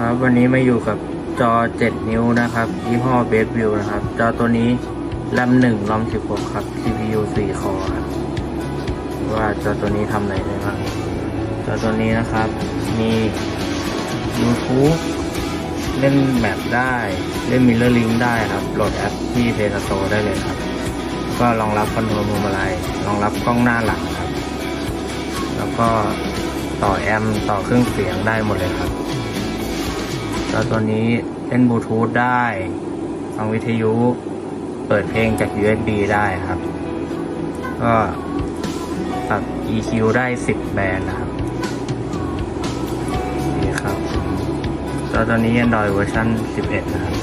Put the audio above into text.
ครับวันนี้มาอยู่กับจอ 7 นิ้วนะครับยี่ห้อ b e s t View นะครับ จอตัวนี้แรม1รอม16 ครับ CPU 4คอครับว่าจอตัวนี้ทำอะไรได้บ้างจอตัวนี้นะครับ มี YouTube เล่นแมปได้ เล่น Mirror Link ได้ครับ โหลดแอปที่ Play Store ได้เลยครับ ก็รองรับคอนโทรลมุมอะไรรองรับกล้องหน้าหลังครับ แล้วก็ต่อแอมต่อเครื่องเสียงได้หมดเลยครับ แล้วตัวนี้เล่นบลูทูธได้ฟังวิทยุ เปิดเพลงจาก USB ได้ครับ ก็ปรับ EQ ได้ 10 แบนด์นะครับนี่ครับ ตัวตัวนี้ Android เวอร์ชัน11 นะครับ